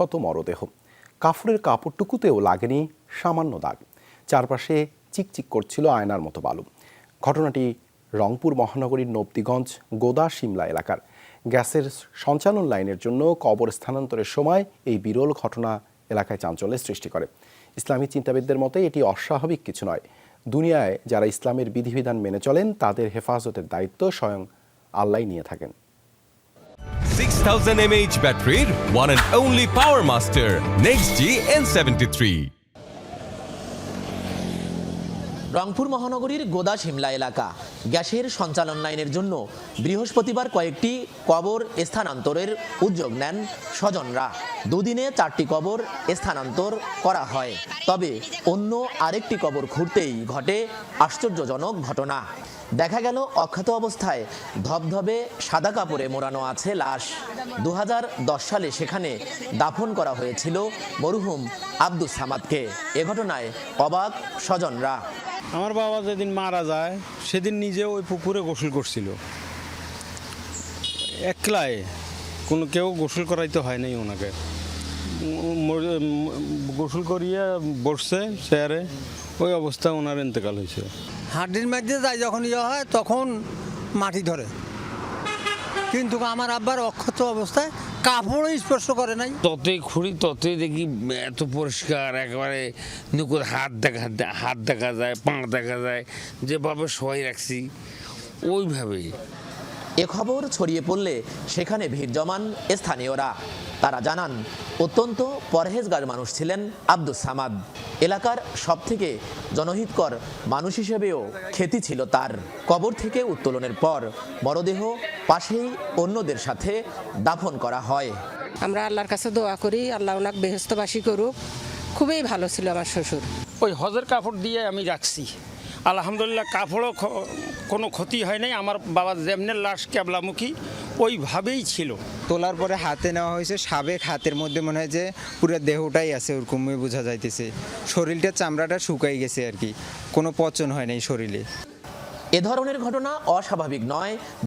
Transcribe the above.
অক্ষত মরদেহ। কাফড়ের কাপড়টুকুতেও লাগেনি সামান্য দাগ। চারপাশে চিকচিক করছিল আয়নার মতো বালু। ঘটনাটি রংপুর মহানগরীর নবদিগঞ্জ গোদা সিমলা এলাকার। গ্যাসের সঞ্চালন লাইনের জন্য কবর স্থানান্তরের সময় এই বিরল ঘটনা এলাকায় চাঞ্চল্যের সৃষ্টি করে। ইসলামী চিন্তাবিদদের মতে এটি অস্বাভাবিক কিছু নয়। দুনিয়ায় যারা ইসলামের বিধিবিধান মেনে চলেন, তাদের হেফাজতের দায়িত্ব স্বয়ং আল্লাহ নিয়ে থাকেন। 6000 mAh battery, one and only Power Master, Next G N73. Rangpur মহানগরীর গোদা শিমলা এলাকা। গ্যাসের সঞ্চালন লাইনের জন্য বৃহস্পতিবার কয়েকটি কবর স্থানান্তরের উদ্যোগ নেন স্বজনরা। দুদিনে চারটি কবর স্থানান্তর করা হয়। তবে অন্য আরেকটি কবর খুঁড়তেই ঘটে আশ্চর্যজনক ঘটনা। দেখা গেল অক্ষত অবস্থায়। ধবধবে সাদা কাপড়ে মোড়ানো আছে লাশ। দু হাজার দশ সালে সেখানে দাফন করা হয়েছিল মরহুম আব্দুস সামাদকে। এ ঘটনায় অবাক স্বজনরা। আমার বাবা যেদিন মারা যায়, সেদিন নিজে ওই পুকুরে গোসল করছিল। একলায় কোনো কেউ গোসল করাইতে হয় নাই ওনাকে। গোসল করিয়ে বসছে চেয়ারে ওই অবস্থা ওনার ইন্তেকাল হয়েছে। হাড্ডির মধ্যে যায় যখন ইয়ে হয় তখন মাটি ধরে। কিন্তু আমার আব্বার অক্ষত অবস্থায় কাপড়ও স্পর্শ করে নাই। ততই খুঁড়ি ততই দেখি এত পরিষ্কার একেবারে নুকুর হাত দেখা হাত দেখা যায় পা দেখা যায় যেভাবে সবাই রাখছি ওইভাবেই। এ খবর ছড়িয়ে পড়লে সেখানে ভিড় জমান স্থানীয়রা। তারা জানান অত্যন্ত পরহেজগার মানুষ ছিলেন আব্দুস সামাদ। এলাকার সবথেকে জনহিতকর মানুষ হিসেবেও খ্যাতি ছিল তার। কবর থেকে উত্তোলনের পর মরদেহ পাশেই অন্যদের সাথে দাফন করা হয়। আমরা আল্লাহর কাছে দোয়া করি আল্লাহ ওনাকে বেহস্তবাসী করুক। খুবই ভালো ছিল আমার শ্বশুর। ওই হজের কাপড় দিয়ে আমি রাখছি। আলহামদুলিল্লাহ কাপড়ও খ- কোনো ক্ষতি হয় নাই। আমার বাবা যেমনের লাশ ক্যাবলামুখী ওইভাবেই ছিল। তোলার পরে হাতে নেওয়া হয়েছে সাবেক হাতের মধ্যে মনে হয় যে পুরো দেহটাই আছে ওরকমই বোঝা যাইতেছে। শরীরটা চামড়াটা শুকাই গেছে আর কি। কোনো পচন হয় নাই শরীরে। এ ধরনের ঘটনা অস্বাভাবিক নয়।